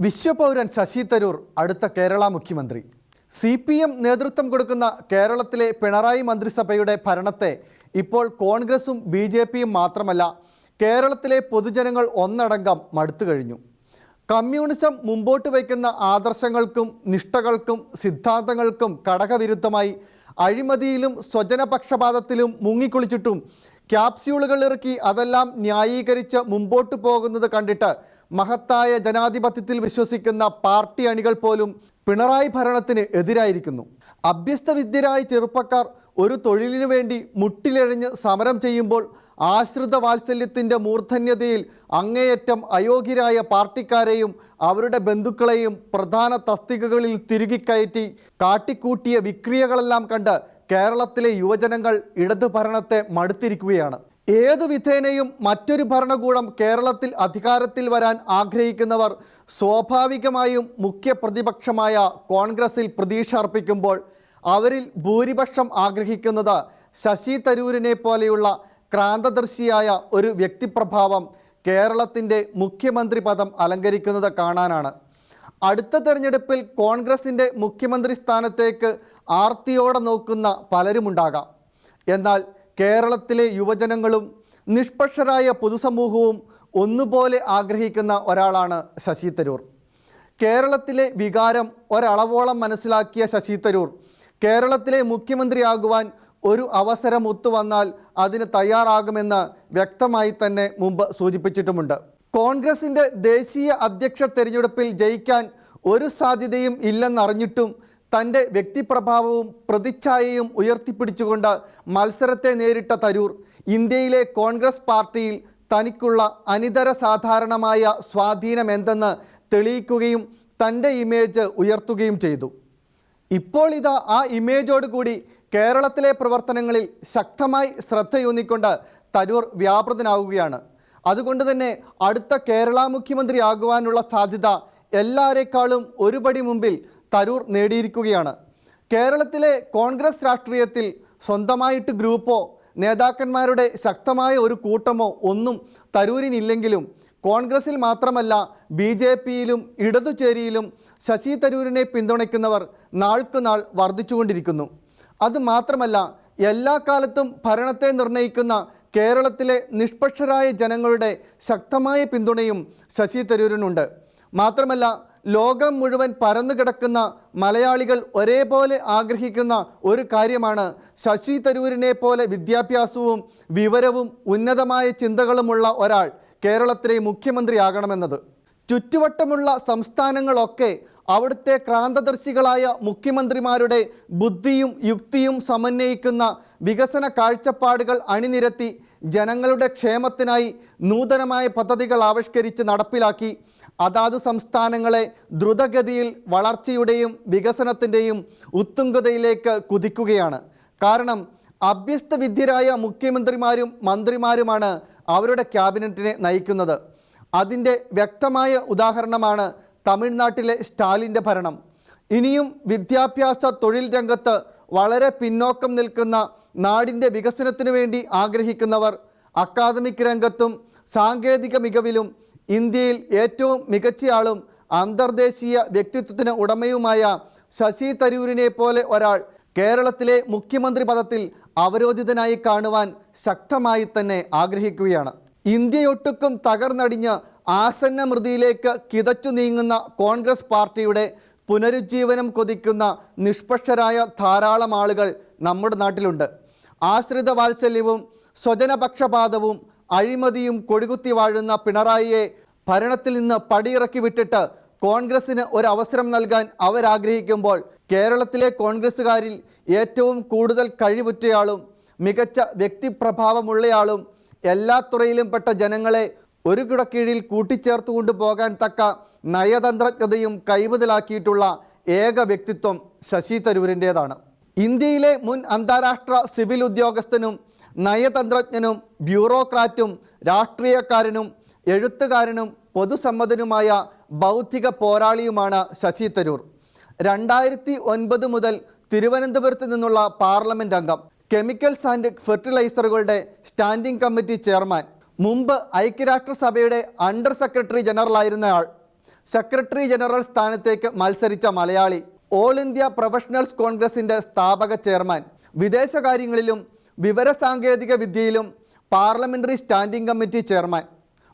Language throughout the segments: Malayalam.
വിശ്വപൗരൻ ശശി തരൂർ അടുത്ത കേരള മുഖ്യമന്ത്രി. സി പി എം നേതൃത്വം കൊടുക്കുന്ന കേരളത്തിലെ പിണറായി മന്ത്രിസഭയുടെ ഭരണത്തെ ഇപ്പോൾ കോൺഗ്രസും ബി ജെ പിയും മാത്രമല്ല കേരളത്തിലെ പൊതുജനങ്ങൾ ഒന്നടങ്കം മടുത്തു കഴിഞ്ഞു. കമ്മ്യൂണിസം മുമ്പോട്ട് വയ്ക്കുന്ന ആദർശങ്ങൾക്കും നിഷ്ഠകൾക്കും സിദ്ധാന്തങ്ങൾക്കും കടകവിരുദ്ധമായി അഴിമതിയിലും സ്വജനപക്ഷപാതത്തിലും മുങ്ങിക്കുളിച്ചിട്ടും ക്യാപ്സ്യൂളുകൾ ഇറക്കി അതെല്ലാം ന്യായീകരിച്ച് മുമ്പോട്ട് പോകുന്നത് കണ്ടിട്ട് മഹത്തായ ജനാധിപത്യത്തിൽ വിശ്വസിക്കുന്ന പാർട്ടി അണികൾ പോലും പിണറായി ഭരണത്തിന് എതിരായിരിക്കുന്നു. അഭ്യസ്തവിദ്യരായ ചെറുപ്പക്കാർ ഒരു തൊഴിലിനു വേണ്ടി മുട്ടിലെഴഞ്ഞ് സമരം ചെയ്യുമ്പോൾ ആശ്രിത വാത്സല്യത്തിന്റെ മൂർധന്യതയിൽ അങ്ങേയറ്റം അയോഗ്യരായ പാർട്ടിക്കാരെയും അവരുടെ ബന്ധുക്കളെയും പ്രധാന തസ്തികകളിൽ തിരുകിക്കയറ്റി കാട്ടിക്കൂട്ടിയ വിക്രിയകളെല്ലാം കണ്ട് കേരളത്തിലെ യുവജനങ്ങൾ ഇടതു ഭരണത്തെ മടുത്തിരിക്കുകയാണ്. ഏതു വിധേനയും മറ്റൊരു ഭരണകൂടം കേരളത്തിൽ അധികാരത്തിൽ വരാൻ ആഗ്രഹിക്കുന്നവർ സ്വാഭാവികമായും മുഖ്യ പ്രതിപക്ഷമായ കോൺഗ്രസിൽ പ്രതീക്ഷ അർപ്പിക്കുമ്പോൾ അവരിൽ ഭൂരിപക്ഷം ആഗ്രഹിക്കുന്നത് ശശി തരൂരിനെ പോലെയുള്ള ക്രാന്തദർശിയായ ഒരു വ്യക്തിപ്രഭാവം കേരളത്തിന്റെ മുഖ്യമന്ത്രി പദം അലങ്കരിക്കുന്നത് കാണാനാണ്. അടുത്ത തെരഞ്ഞെടുപ്പിൽ കോൺഗ്രസിന്റെ മുഖ്യമന്ത്രി സ്ഥാനത്തേക്ക് ആർത്തിയോടെ നോക്കുന്ന പലരുമുണ്ടാകാം. എന്നാൽ കേരളത്തിലെ യുവജനങ്ങളും നിഷ്പക്ഷരായ പൊതുസമൂഹവും ഒന്നുപോലെ ആഗ്രഹിക്കുന്ന ഒരാളാണ് ശശി തരൂർ. കേരളത്തിലെ വികാരം ഒരളവോളം മനസ്സിലാക്കിയ ശശി തരൂർ കേരളത്തിലെ മുഖ്യമന്ത്രിയാകുവാൻ ഒരു അവസരം ഒത്തുവന്നാൽ അതിന് തയ്യാറാകുമെന്ന് വ്യക്തമായി തന്നെ മുമ്പ് സൂചിപ്പിച്ചിട്ടുമുണ്ട്. കോൺഗ്രസിന്റെ ദേശീയ അധ്യക്ഷ തെരഞ്ഞെടുപ്പിൽ ജയിക്കാൻ ഒരു സാധ്യതയും ഇല്ലെന്നറിഞ്ഞിട്ടും തന്റെ വ്യക്തിപ്രഭാവവും പ്രതിച്ഛായയും ഉയർത്തിപ്പിടിച്ചുകൊണ്ട് മത്സരത്തെ നേരിട്ട തരൂർ ഇന്ത്യയിലെ കോൺഗ്രസ് പാർട്ടിയിൽ തനിക്കുള്ള അനിതര സാധാരണമായ സ്വാധീനം എന്തെന്ന് തെളിയിക്കുകയും തന്റെ ഇമേജ് ഉയർത്തുകയും ചെയ്തു. ഇപ്പോൾ ഇതാ ആ ഇമേജോട് കൂടി കേരളത്തിലെ പ്രവർത്തനങ്ങളിൽ ശക്തമായി ശ്രദ്ധയൂന്നിക്കൊണ്ട് തരൂർ വ്യാപൃതനാവുകയാണ്. അതുകൊണ്ട് തന്നെ അടുത്ത കേരള മുഖ്യമന്ത്രിയാകുവാനുള്ള സാധ്യത എല്ലാരേക്കാളും ഒരുപടി മുമ്പിൽ തരൂർ നേടിയിരിക്കുകയാണ്. കേരളത്തിലെ കോൺഗ്രസ് രാഷ്ട്രീയത്തിൽ സ്വന്തമായിട്ട് ഗ്രൂപ്പോ നേതാക്കന്മാരുടെ ശക്തമായ ഒരു കൂട്ടമോ ഒന്നും തരൂരിനില്ലെങ്കിലും കോൺഗ്രസിൽ മാത്രമല്ല ബി ജെ പിയിലും ഇടതുചേരിയിലും ശശി തരൂരിനെ പിന്തുണയ്ക്കുന്നവർ നാൾക്കുനാൾ വർദ്ധിച്ചുകൊണ്ടിരിക്കുന്നു. അതുമാത്രമല്ല എല്ലാ കാലത്തും ഭരണത്തെ നിർണയിക്കുന്ന കേരളത്തിലെ നിഷ്പക്ഷരായ ജനങ്ങളുടെ ശക്തമായ പിന്തുണയും ശശി തരൂരിനുണ്ട്. മാത്രമല്ല ലോകം മുഴുവൻ പരന്നു കിടക്കുന്ന മലയാളികൾ ഒരേപോലെ ആഗ്രഹിക്കുന്ന ഒരു കാര്യമാണ് ശശി തരൂരിനെ പോലെ വിദ്യാഭ്യാസവും വിവരവും ഉന്നതമായ ചിന്തകളുമുള്ള ഒരാൾ കേരളത്തിലെ മുഖ്യമന്ത്രിയാകണമെന്നത്. ചുറ്റുവട്ടമുള്ള സംസ്ഥാനങ്ങളൊക്കെ അവിടുത്തെ ക്രാന്തദർശികളായ മുഖ്യമന്ത്രിമാരുടെ ബുദ്ധിയും യുക്തിയും സമന്വയിക്കുന്ന വികസന കാഴ്ചപ്പാടുകൾ അണിനിരത്തി ജനങ്ങളുടെ ക്ഷേമത്തിനായി നൂതനമായ പദ്ധതികൾ ആവിഷ്കരിച്ച് നടപ്പിലാക്കി അതാത് സംസ്ഥാനങ്ങളെ ദ്രുതഗതിയിൽ വളർച്ചയുടെയും വികസനത്തിന്റെയും ഉത്തുംഗതയിലേക്ക് കുതിക്കുകയാണ്. കാരണം അഭ്യസ്ത വിദ്യരായ മുഖ്യമന്ത്രിമാരും മന്ത്രിമാരുമാണ് അവരുടെ ക്യാബിനറ്റിനെ നയിക്കുന്നത്. അതിന്റെ വ്യക്തമായ ഉദാഹരണമാണ് തമിഴ്നാട്ടിലെ സ്റ്റാലിന്റെ ഭരണം. ഇനിയും വിദ്യാഭ്യാസ തൊഴിൽ രംഗത്ത് വളരെ പിന്നോക്കം നിൽക്കുന്ന നാടിന്റെ വികസനത്തിനു വേണ്ടി ആഗ്രഹിക്കുന്നവർ അക്കാദമിക് രംഗത്തും സാങ്കേതിക മികവിലും ഇന്ത്യയിൽ ഏറ്റവും മികച്ചയാളും അന്തർദേശീയ വ്യക്തിത്വത്തിന് ഉടമയുമായ ശശി തരൂരിനെ പോലെ ഒരാൾ കേരളത്തിലെ മുഖ്യമന്ത്രി പദത്തിൽ അവരോധിതനായി കാണുവാൻ ശക്തമായി തന്നെ ആഗ്രഹിക്കുകയാണ്. ഇന്ത്യയൊട്ടുക്കും തകർന്നടിഞ്ഞ് ആസന്ന മൃതിയിലേക്ക് കിതച്ചു നീങ്ങുന്ന കോൺഗ്രസ് പാർട്ടിയുടെ പുനരുജ്ജീവനം കൊതിക്കുന്ന നിഷ്പക്ഷരായ ധാരാളം ആളുകൾ നമ്മുടെ നാട്ടിലുണ്ട്. ആശ്രിത വാത്സല്യവും സ്വജനപക്ഷപാതവും അഴിമതിയും കൊടികുത്തി വാഴുന്ന പിണറായിയെ ഭരണത്തിൽ നിന്ന് പടിയിറക്കി വിട്ടിട്ട് കോൺഗ്രസിന് ഒരു അവസരം നൽകാൻ അവരാഗ്രഹിക്കുമ്പോൾ കേരളത്തിലെ കോൺഗ്രസ്സുകാരിൽ ഏറ്റവും കൂടുതൽ കഴിവുറ്റയാളും മികച്ച വ്യക്തിപ്രഭാവമുള്ളയാളും എല്ലാ തുറയിലും പെട്ട ജനങ്ങളെ ഒരു കിടക്കീഴിൽ കൂട്ടിച്ചേർത്ത് കൊണ്ടുപോകാൻ തക്ക നയതന്ത്രജ്ഞതയും കൈമുതലാക്കിയിട്ടുള്ള ഏക വ്യക്തിത്വം ശശി തരൂരിന്റേതാണ്. ഇന്ത്യയിലെ മുൻ അന്താരാഷ്ട്ര സിവിൽ ഉദ്യോഗസ്ഥനും നയതന്ത്രജ്ഞനും ബ്യൂറോക്രാറ്റും രാഷ്ട്രീയക്കാരനും എഴുത്തുകാരനും പൊതുസമ്മതനുമായ ബൗദ്ധിക പോരാളിയുമാണ് ശശി തരൂർ. രണ്ടായിരത്തി ഒൻപത് മുതൽ തിരുവനന്തപുരത്ത് നിന്നുള്ള പാർലമെന്റ് അംഗം കെമിക്കൽസ് ആൻഡ് ഫെർട്ടിലൈസറുകളുടെ സ്റ്റാൻഡിംഗ് കമ്മിറ്റി ചെയർമാൻ മുമ്പ് ഐക്യരാഷ്ട്രസഭയുടെ അണ്ടർ സെക്രട്ടറി ജനറലായിരുന്നയാൾ. സെക്രട്ടറി ജനറൽ സ്ഥാനത്തേക്ക് മത്സരിച്ച മലയാളി ഓൾ ഇന്ത്യ പ്രൊഫഷണൽസ് കോൺഗ്രസിന്റെ സ്ഥാപക ചെയർമാൻ വിദേശകാര്യങ്ങളിലും വിവരസാങ്കേതിക വിദ്യയിലും parliamentary standing committee chairman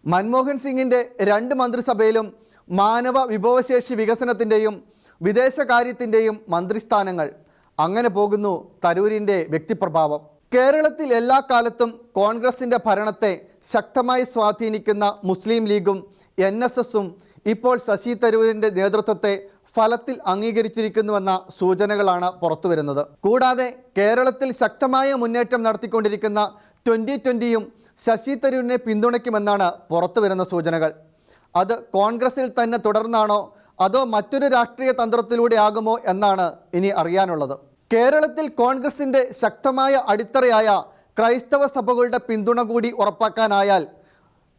Manmohan സിംഗിന്റെ രണ്ട് മന്ത്രിസഭയിലും മാനവ വിഭവശേഷി വികസനത്തിന്റെയും വിദേശകാര്യത്തിന്റെയും മന്ത്രിസ്ഥാനങ്ങൾ. അങ്ങനെ പോകുന്നു തരൂരിന്റെ വ്യക്തിപ്രഭാവം. കേരളത്തിൽ എല്ലാ കാലത്തും കോൺഗ്രസിന്റെ ഭരണത്തെ ശക്തമായി സ്വാധീനിക്കുന്ന മുസ്ലിം ലീഗും എൻ എസ് എസും ഇപ്പോൾ ശശി തരൂരിന്റെ നേതൃത്വത്തെ ഫലത്തിൽ അംഗീകരിച്ചിരിക്കുന്നുവെന്ന സൂചനകളാണ് പുറത്തുവരുന്നത്. കൂടാതെ കേരളത്തിൽ ശക്തമായ മുന്നേറ്റം നടത്തിക്കൊണ്ടിരിക്കുന്ന ട്വന്റി ട്വന്റിയും ശശി തരൂരിനെ പിന്തുണയ്ക്കുമെന്നാണ് പുറത്തുവരുന്ന സൂചനകൾ. അത് കോൺഗ്രസിൽ തന്നെ തുടർന്നാണോ അതോ മറ്റൊരു രാഷ്ട്രീയ തന്ത്രത്തിലൂടെ ആകുമോ എന്നാണ് ഇനി അറിയാനുള്ളത്. കേരളത്തിൽ കോൺഗ്രസിന്റെ ശക്തമായ അടിത്തറയായ ക്രൈസ്തവ സഭകളുടെ പിന്തുണ കൂടി ഉറപ്പാക്കാനായാൽ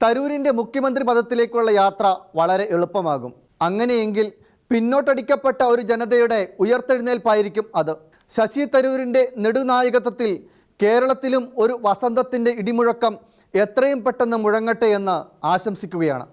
തരൂരിന്റെ മുഖ്യമന്ത്രി പദത്തിലേക്കുള്ള യാത്ര വളരെ എളുപ്പമാകും. അങ്ങനെയെങ്കിൽ പിന്നോട്ടടിക്കപ്പെട്ട ഒരു ജനതയുടെ ഉയർത്തെഴുന്നേൽപ്പായിരിക്കും അത്. ശശി തരൂരിന്റെ നെടുനായകത്വത്തിൽ കേരളത്തിലും ഒരു വസന്തത്തിന്റെ ഇടിമുഴക്കം എത്രയും പെട്ടെന്ന് മുഴങ്ങട്ടെ എന്ന് ആശംസിക്കുകയാണ്.